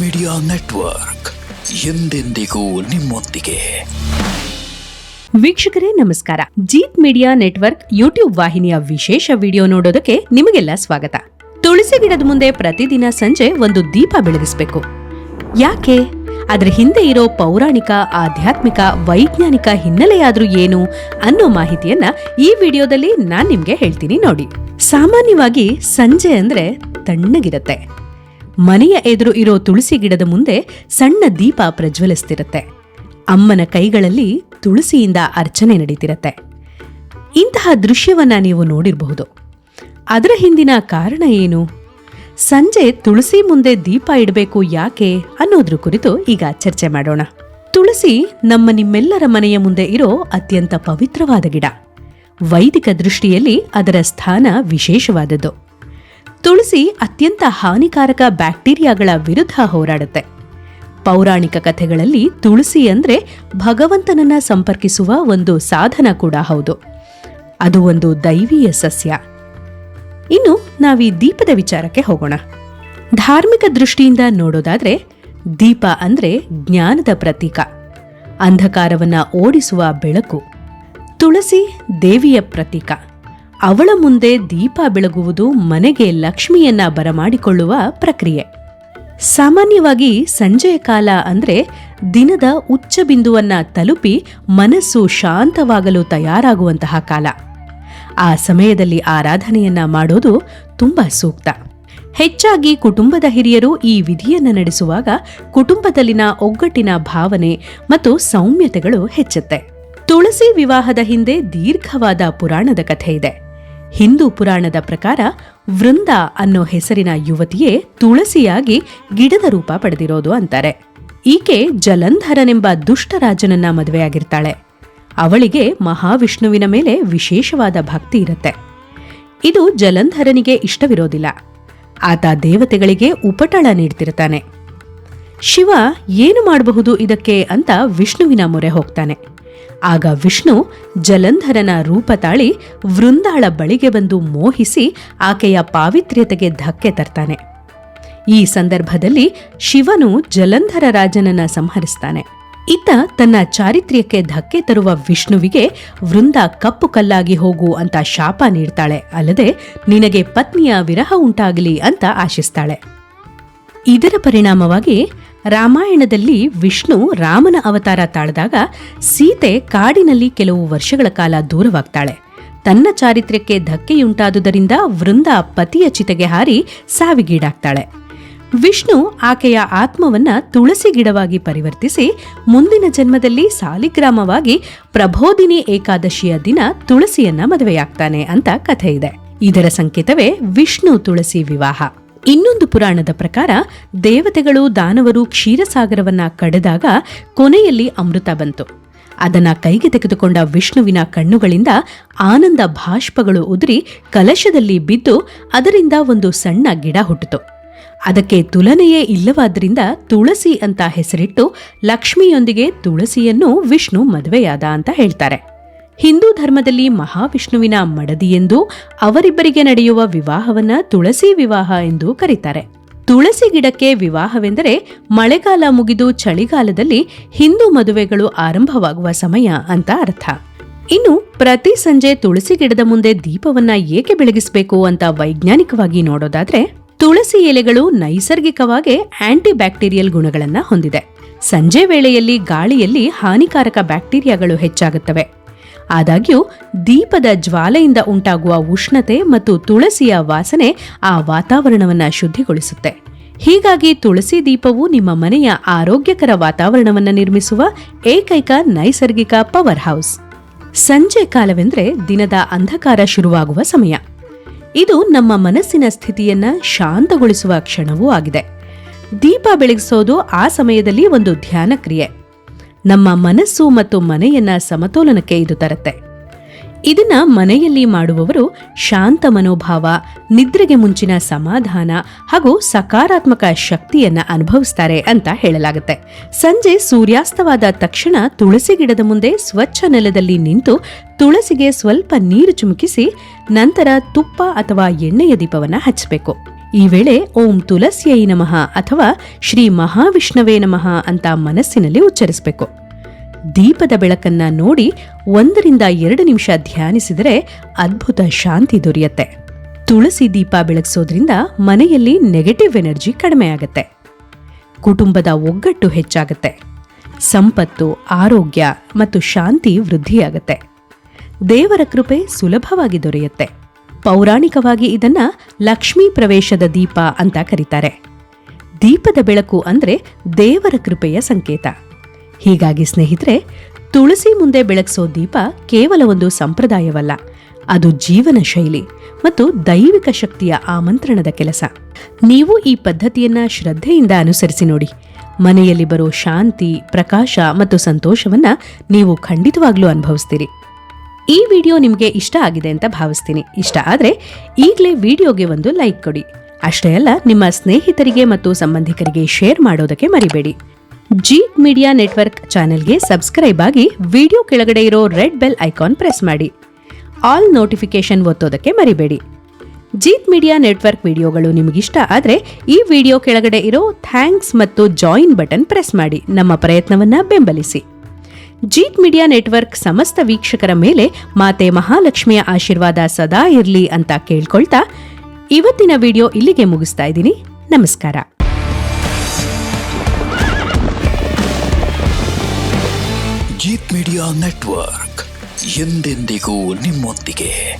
Media network ಎಂದೆಂದಿಗೂ ನಿಮ್ಮೊಂದಿಗೆ. ವೀಕ್ಷಕರೇ, ನಮಸ್ಕಾರ. ಜೀತ್ ಮೀಡಿಯಾ ನೆಟ್ವರ್ಕ್ ಯೂಟ್ಯೂಬ್ ವಾಹಿನಿಯ ವಿಶೇಷ ವಿಡಿಯೋ ನೋಡೋದಕ್ಕೆ ನಿಮಗೆಲ್ಲ ಸ್ವಾಗತ. ತುಳಸಿ ಗಿಡದ ಮುಂದೆ ಪ್ರತಿದಿನ ಸಂಜೆ ಒಂದು ದೀಪ ಬೆಳಗಿಸಬೇಕು. ಯಾಕೆ? ಅದರ ಹಿಂದೆ ಇರೋ ಪೌರಾಣಿಕ, ಆಧ್ಯಾತ್ಮಿಕ, ವೈಜ್ಞಾನಿಕ ಹಿನ್ನೆಲೆಯಾದ್ರೂ ಏನು ಅನ್ನೋ ಮಾಹಿತಿಯನ್ನ ಈ ವಿಡಿಯೋದಲ್ಲಿ ನಾನ್ ನಿಮ್ಗೆ ಹೇಳ್ತೀನಿ ನೋಡಿ. ಸಾಮಾನ್ಯವಾಗಿ ಸಂಜೆ ಅಂದ್ರೆ ತಣ್ಣಗಿರತ್ತೆ. ಮನೆಯ ಎದುರು ಇರೋ ತುಳಸಿ ಗಿಡದ ಮುಂದೆ ಸಣ್ಣ ದೀಪ ಪ್ರಜ್ವಲಿಸ್ತಿರತ್ತೆ. ಅಮ್ಮನ ಕೈಗಳಲ್ಲಿ ತುಳಸಿಯಿಂದ ಅರ್ಚನೆ ನಡೀತಿರತ್ತೆ. ಇಂತಹ ದೃಶ್ಯವನ್ನ ನೀವು ನೋಡಿರಬಹುದು. ಅದರ ಹಿಂದಿನ ಕಾರಣ ಏನು? ಸಂಜೆ ತುಳಸಿ ಮುಂದೆ ದೀಪ ಇಡಬೇಕು ಯಾಕೆ ಅನ್ನೋದ್ರ ಕುರಿತು ಈಗ ಚರ್ಚೆ ಮಾಡೋಣ. ತುಳಸಿ ನಮ್ಮ ನಿಮ್ಮೆಲ್ಲರ ಮನೆಯ ಮುಂದೆ ಇರೋ ಅತ್ಯಂತ ಪವಿತ್ರವಾದ ಗಿಡ. ವೈದಿಕ ದೃಷ್ಟಿಯಲ್ಲಿ ಅದರ ಸ್ಥಾನ ವಿಶೇಷವಾದದ್ದು. ತುಳಸಿ ಅತ್ಯಂತ ಹಾನಿಕಾರಕ ಬ್ಯಾಕ್ಟೀರಿಯಾಗಳ ವಿರುದ್ಧ ಹೋರಾಡುತ್ತೆ. ಪೌರಾಣಿಕ ಕಥೆಗಳಲ್ಲಿ ತುಳಸಿ ಅಂದ್ರೆ ಭಗವಂತನನ್ನ ಸಂಪರ್ಕಿಸುವ ಒಂದು ಸಾಧನ ಕೂಡ ಹೌದು. ಅದು ಒಂದು ದೈವೀಯ ಸಸ್ಯ. ಇನ್ನು ನಾವೀ ದೀಪದ ವಿಚಾರಕ್ಕೆ ಹೋಗೋಣ. ಧಾರ್ಮಿಕ ದೃಷ್ಟಿಯಿಂದ ನೋಡೋದಾದ್ರೆ ದೀಪ ಅಂದ್ರೆ ಜ್ಞಾನದ ಪ್ರತೀಕ. ಅಂಧಕಾರವನ್ನ ಓಡಿಸುವ ಬೆಳಕು. ತುಳಸಿ ದೇವಿಯ ಪ್ರತೀಕ. ಅವಳ ಮುಂದೆ ದೀಪ ಬೆಳಗುವುದು ಮನೆಗೆ ಲಕ್ಷ್ಮಿಯನ್ನ ಬರಮಾಡಿಕೊಳ್ಳುವ ಪ್ರಕ್ರಿಯೆ. ಸಾಮಾನ್ಯವಾಗಿ ಸಂಜೆಯ ಕಾಲ ಅಂದ್ರೆ ದಿನದ ಉಚ್ಚ ಬಿಂದುವನ್ನ ತಲುಪಿ ಮನಸ್ಸು ಶಾಂತವಾಗಲು ತಯಾರಾಗುವಂತಹ ಕಾಲ. ಆ ಸಮಯದಲ್ಲಿ ಆರಾಧನೆಯನ್ನ ಮಾಡೋದು ತುಂಬಾ ಸೂಕ್ತ. ಹೆಚ್ಚಾಗಿ ಕುಟುಂಬದ ಹಿರಿಯರು ಈ ವಿಧಿಯನ್ನು ನಡೆಸುವಾಗ ಕುಟುಂಬದಲ್ಲಿನ ಒಗ್ಗಟ್ಟಿನ ಭಾವನೆ ಮತ್ತು ಸೌಮ್ಯತೆಗಳು ಹೆಚ್ಚುತ್ತೆ. ತುಳಸಿ ವಿವಾಹದ ಹಿಂದೆ ದೀರ್ಘವಾದ ಪುರಾಣದ ಕಥೆ ಇದೆ. ಹಿಂದೂ ಪುರಾಣದ ಪ್ರಕಾರ ವೃಂದ ಅನ್ನೋ ಹೆಸರಿನ ಯುವತಿಯೇ ತುಳಸಿಯಾಗಿ ಗಿಡದ ರೂಪ ಪಡೆದಿರೋದು ಅಂತಾರೆ. ಈಕೆ ಜಲಂಧರನೆಂಬ ದುಷ್ಟರಾಜನನ್ನ ಮದುವೆಯಾಗಿರ್ತಾಳೆ. ಅವಳಿಗೆ ಮಹಾವಿಷ್ಣುವಿನ ಮೇಲೆ ವಿಶೇಷವಾದ ಭಕ್ತಿ ಇರುತ್ತೆ. ಇದು ಜಲಂಧರನಿಗೆ ಇಷ್ಟವಿರೋದಿಲ್ಲ. ಆತ ದೇವತೆಗಳಿಗೆ ಉಪಟಳ ನೀಡ್ತಿರ್ತಾನೆ. ಶಿವ ಏನು ಮಾಡಬಹುದು ಇದಕ್ಕೆ ಅಂತ ವಿಷ್ಣುವಿನ ಮೊರೆ ಹೋಗ್ತಾನೆ. ಆಗ ವಿಷ್ಣು ಜಲಂಧರನ ರೂಪ ತಾಳಿ ವೃಂದಾಳ ಬಳಿಗೆ ಬಂದು ಮೋಹಿಸಿ ಆಕೆಯ ಪಾವಿತ್ರ್ಯತೆಗೆ ಧಕ್ಕೆ ತರ್ತಾನೆ. ಈ ಸಂದರ್ಭದಲ್ಲಿ ಶಿವನು ಜಲಂಧರ ರಾಜನನ್ನ ಸಂಹರಿಸ್ತಾನೆ. ಇತ್ತ ತನ್ನ ಚಾರಿತ್ರ್ಯಕ್ಕೆ ಧಕ್ಕೆ ತರುವ ವಿಷ್ಣುವಿಗೆ ವೃಂದ ಕಪ್ಪು ಕಲ್ಲಾಗಿ ಹೋಗು ಅಂತ ಶಾಪ ನೀಡ್ತಾಳೆ. ಅಲ್ಲದೆ ನಿನಗೆ ಪತ್ನಿಯ ವಿರಹ ಉಂಟಾಗಲಿ ಅಂತ ಆಶಿಸ್ತಾಳೆ. ಇದರ ಪರಿಣಾಮವಾಗಿ ರಾಮಾಯಣದಲ್ಲಿ ವಿಷ್ಣು ರಾಮನ ಅವತಾರ ತಾಳ್ದಾಗ ಸೀತೆ ಕಾಡಿನಲ್ಲಿ ಕೆಲವು ವರ್ಷಗಳ ಕಾಲ ದೂರವಾಗ್ತಾಳೆ. ತನ್ನ ಚಾರಿತ್ರ್ಯಕ್ಕೆ ಧಕ್ಕೆಯುಂಟಾದುದರಿಂದ ವೃಂದ ಪತಿಯ ಚಿತೆಗೆ ಹಾರಿ ಸಾವಿಗೀಡಾಗ್ತಾಳೆ. ವಿಷ್ಣು ಆಕೆಯ ಆತ್ಮವನ್ನ ತುಳಸಿ ಗಿಡವಾಗಿ ಪರಿವರ್ತಿಸಿ ಮುಂದಿನ ಜನ್ಮದಲ್ಲಿ ಸಾಲಿಗ್ರಾಮವಾಗಿ ಪ್ರಬೋಧಿನಿ ಏಕಾದಶಿಯ ದಿನ ತುಳಸಿಯನ್ನ ಮದುವೆಯಾಗ್ತಾನೆ ಅಂತ ಕಥೆ ಇದೆ ಇದರ ಸಂಕೇತವೇ ವಿಷ್ಣು ತುಳಸಿ ವಿವಾಹ. ಇನ್ನೊಂದು ಪುರಾಣದ ಪ್ರಕಾರ, ದೇವತೆಗಳು ದಾನವರು ಕ್ಷೀರಸಾಗರವನ್ನ ಕಡೆದಾಗ ಕೊನೆಯಲ್ಲಿ ಅಮೃತ ಬಂತು. ಅದನ್ನ ಕೈಗೆ ತೆಗೆದುಕೊಂಡ ವಿಷ್ಣುವಿನ ಕಣ್ಣುಗಳಿಂದ ಆನಂದ ಭಾಷ್ಪಗಳು ಉದುರಿ ಕಲಶದಲ್ಲಿ ಬಿದ್ದು ಅದರಿಂದ ಒಂದು ಸಣ್ಣ ಗಿಡ ಹುಟ್ಟಿತು. ಅದಕ್ಕೆ ತುಲನೆಯೇ ಇಲ್ಲವಾದ್ರಿಂದ ತುಳಸಿ ಅಂತ ಹೆಸರಿಟ್ಟು ಲಕ್ಷ್ಮಿಯೊಂದಿಗೆ ತುಳಸಿಯನ್ನು ವಿಷ್ಣು ಮದುವೆಯಾದ ಅಂತ ಹೇಳ್ತಾರೆ. ಹಿಂದೂ ಧರ್ಮದಲ್ಲಿ ಮಹಾವಿಷ್ಣುವಿನ ಮಡದಿ ಎಂದು ಅವರಿಬ್ಬರಿಗೆ ನಡೆಯುವ ವಿವಾಹವನ್ನ ತುಳಸಿ ವಿವಾಹ ಎಂದು ಕರೀತಾರೆ. ತುಳಸಿ ಗಿಡಕ್ಕೆ ವಿವಾಹವೆಂದರೆ ಮಳೆಗಾಲ ಮುಗಿದು ಚಳಿಗಾಲದಲ್ಲಿ ಹಿಂದೂ ಮದುವೆಗಳು ಆರಂಭವಾಗುವ ಸಮಯ ಅಂತ ಅರ್ಥ. ಇನ್ನು ಪ್ರತಿ ಸಂಜೆ ತುಳಸಿ ಗಿಡದ ಮುಂದೆ ದೀಪವನ್ನ ಏಕೆ ಬೆಳಗಿಸಬೇಕು ಅಂತ ವೈಜ್ಞಾನಿಕವಾಗಿ ನೋಡೋದಾದ್ರೆ ತುಳಸಿ ಎಲೆಗಳು ನೈಸರ್ಗಿಕವಾಗಿ ಆಂಟಿ ಬ್ಯಾಕ್ಟೀರಿಯಲ್ ಗುಣಗಳನ್ನು ಹೊಂದಿದೆ. ಸಂಜೆ ವೇಳೆಯಲ್ಲಿ ಗಾಳಿಯಲ್ಲಿ ಹಾನಿಕಾರಕ ಬ್ಯಾಕ್ಟೀರಿಯಾಗಳು ಹೆಚ್ಚಾಗುತ್ತವೆ. ಆದಾಗ್ಯೂ ದೀಪದ ಜ್ವಾಲೆಯಿಂದ ಉಂಟಾಗುವ ಉಷ್ಣತೆ ಮತ್ತು ತುಳಸಿಯ ವಾಸನೆ ಆ ವಾತಾವರಣವನ್ನು ಶುದ್ಧಿಗೊಳಿಸುತ್ತೆ. ಹೀಗಾಗಿ ತುಳಸಿ ದೀಪವು ನಿಮ್ಮ ಮನೆಯ ಆರೋಗ್ಯಕರ ವಾತಾವರಣವನ್ನು ನಿರ್ಮಿಸುವ ಏಕೈಕ ನೈಸರ್ಗಿಕ ಪವರ್ ಹೌಸ್. ಸಂಜೆ ಕಾಲವೆಂದರೆ ದಿನದ ಅಂಧಕಾರ ಶುರುವಾಗುವ ಸಮಯ. ಇದು ನಮ್ಮ ಮನಸ್ಸಿನ ಸ್ಥಿತಿಯನ್ನ ಶಾಂತಗೊಳಿಸುವ ಕ್ಷಣವೂ ಆಗಿದೆ. ದೀಪ ಬೆಳಗಿಸೋದು ಆ ಸಮಯದಲ್ಲಿ ಒಂದು ಧ್ಯಾನ ಕ್ರಿಯೆ ನಮ್ಮ ಮನಸ್ಸು ಮತ್ತು ಮನೆಯನ್ನ ಸಮತೋಲನಕ್ಕೆ ಇದು ತರುತ್ತೆ. ಇದನ್ನ ಮನೆಯಲ್ಲಿ ಮಾಡುವವರು ಶಾಂತ ಮನೋಭಾವ, ನಿದ್ರೆಗೆ ಮುಂಚಿನ ಸಮಾಧಾನ ಹಾಗೂ ಸಕಾರಾತ್ಮಕ ಶಕ್ತಿಯನ್ನ ಅನುಭವಿಸ್ತಾರೆ ಅಂತ ಹೇಳಲಾಗುತ್ತೆ. ಸಂಜೆ ಸೂರ್ಯಾಸ್ತವಾದ ತಕ್ಷಣ ತುಳಸಿ ಗಿಡದ ಮುಂದೆ ಸ್ವಚ್ಛ ನೆಲದಲ್ಲಿ ನಿಂತು ತುಳಸಿಗೆ ಸ್ವಲ್ಪ ನೀರು ಚುಮುಕಿಸಿ ನಂತರ ತುಪ್ಪ ಅಥವಾ ಎಣ್ಣೆಯ ದೀಪವನ್ನ ಹಚ್ಚಬೇಕು. ಈ ವೇಳೆ ಓಂ ತುಳಸಿಯೈ ನಮಃ ಅಥವಾ ಶ್ರೀ ಮಹಾವಿಷ್ಣವೇ ನಮಃ ಅಂತ ಮನಸ್ಸಿನಲ್ಲಿ ಉಚ್ಚರಿಸಬೇಕು. ದೀಪದ ಬೆಳಕನ್ನ ನೋಡಿ ಒಂದರಿಂದ ಎರಡು ನಿಮಿಷ ಧ್ಯಾನಿಸಿದರೆ ಅದ್ಭುತ ಶಾಂತಿ ದೊರೆಯುತ್ತೆ. ತುಳಸಿ ದೀಪ ಬೆಳಗಿಸೋದ್ರಿಂದ ಮನೆಯಲ್ಲಿ ನೆಗೆಟಿವ್ ಎನರ್ಜಿ ಕಡಿಮೆ ಆಗುತ್ತೆ. ಕುಟುಂಬದ ಒಗ್ಗಟ್ಟು ಹೆಚ್ಚಾಗುತ್ತೆ. ಸಂಪತ್ತು, ಆರೋಗ್ಯ ಮತ್ತು ಶಾಂತಿ ವೃದ್ಧಿಯಾಗತ್ತೆ. ದೇವರ ಕೃಪೆ ಸುಲಭವಾಗಿ ದೊರೆಯುತ್ತೆ. ಪೌರಾಣಿಕವಾಗಿ ಇದನ್ನ ಲಕ್ಷ್ಮೀ ಪ್ರವೇಶದ ದೀಪ ಅಂತ ಕರೀತಾರೆ. ದೀಪದ ಬೆಳಕು ಅಂದ್ರೆ ದೇವರ ಕೃಪೆಯ ಸಂಕೇತ. ಹೀಗಾಗಿ ಸ್ನೇಹಿತರೆ, ತುಳಸಿ ಮುಂದೆ ಬೆಳಗಿಸೋ ದೀಪ ಕೇವಲ ಒಂದು ಸಂಪ್ರದಾಯವಲ್ಲ. ಅದು ಜೀವನ ಶೈಲಿ ಮತ್ತು ದೈವಿಕ ಶಕ್ತಿಯ ಆಮಂತ್ರಣದ ಕೆಲಸ. ನೀವು ಈ ಪದ್ಧತಿಯನ್ನ ಶ್ರದ್ಧೆಯಿಂದ ಅನುಸರಿಸಿ ನೋಡಿ. ಮನೆಯಲ್ಲಿ ಬರೋ ಶಾಂತಿ, ಪ್ರಕಾಶ ಮತ್ತು ಸಂತೋಷವನ್ನ ನೀವು ಖಂಡಿತವಾಗ್ಲೂ ಅನುಭವಿಸ್ತೀರಿ. ಈ ವಿಡಿಯೋ ನಿಮಗೆ ಇಷ್ಟ ಆಗಿದೆ ಅಂತ ಭಾವಿಸ್ತೀನಿ. ಇಷ್ಟ ಆದರೆ ಈಗಲೇ ವಿಡಿಯೋಗೆ ಒಂದು ಲೈಕ್ ಕೊಡಿ. ಅಷ್ಟೇ ಅಲ್ಲ, ನಿಮ್ಮ ಸ್ನೇಹಿತರಿಗೆ ಮತ್ತು ಸಂಬಂಧಿಕರಿಗೆ ಶೇರ್ ಮಾಡೋದಕ್ಕೆ ಮರಿಬೇಡಿ. ಜಿ ಮೀಡಿಯಾ ನೆಟ್ವರ್ಕ್ ಚಾನೆಲ್ಗೆ ಸಬ್ಸ್ಕ್ರೈಬ್ ಆಗಿ ವಿಡಿಯೋ ಕೆಳಗಡೆ ಇರೋ ರೆಡ್ ಬೆಲ್ ಐಕಾನ್ ಪ್ರೆಸ್ ಮಾಡಿ. ಆಲ್ ನೋಟಿಫಿಕೇಶನ್ ಒತ್ತೋದಕ್ಕೆ ಮರಿಬೇಡಿ. ಜೀತ್ ಮೀಡಿಯಾ ನೆಟ್ವರ್ಕ್ ವಿಡಿಯೋಗಳು ನಿಮಗಿಷ್ಟ ಆದರೆ ಈ ವಿಡಿಯೋ ಕೆಳಗಡೆ ಇರೋ ಥ್ಯಾಂಕ್ಸ್ ಮತ್ತು ಜಾಯಿನ್ ಬಟನ್ ಪ್ರೆಸ್ ಮಾಡಿ. ನಮ್ಮ ಪ್ರಯತ್ನವನ್ನು ಬೆಂಬಲಿಸಿ. ಜೀತ್ ಮೀಡಿಯಾ ನೆಟ್ವರ್ಕ್ ಸಮಸ್ತ ವೀಕ್ಷಕರ ಮೇಲೆ ಮಾತೆ ಮಹಾಲಕ್ಷ್ಮಿಯ ಆಶೀರ್ವಾದ ಸದಾ ಇರಲಿ ಅಂತ ಕೇಳ್ಕೊಳ್ತಾ ಇವತ್ತಿನ ವಿಡಿಯೋ ಇಲ್ಲಿಗೆ ಮುಗಿಸ್ತಾ ಇದ್ದೀನಿ. ನಮಸ್ಕಾರ. ಜೀತ್ ಮೀಡಿಯಾ ನೆಟ್ವರ್ಕ್ ಎಂದೆಂದಿಗೂ ನಿಮ್ಮೊಂದಿಗೆ.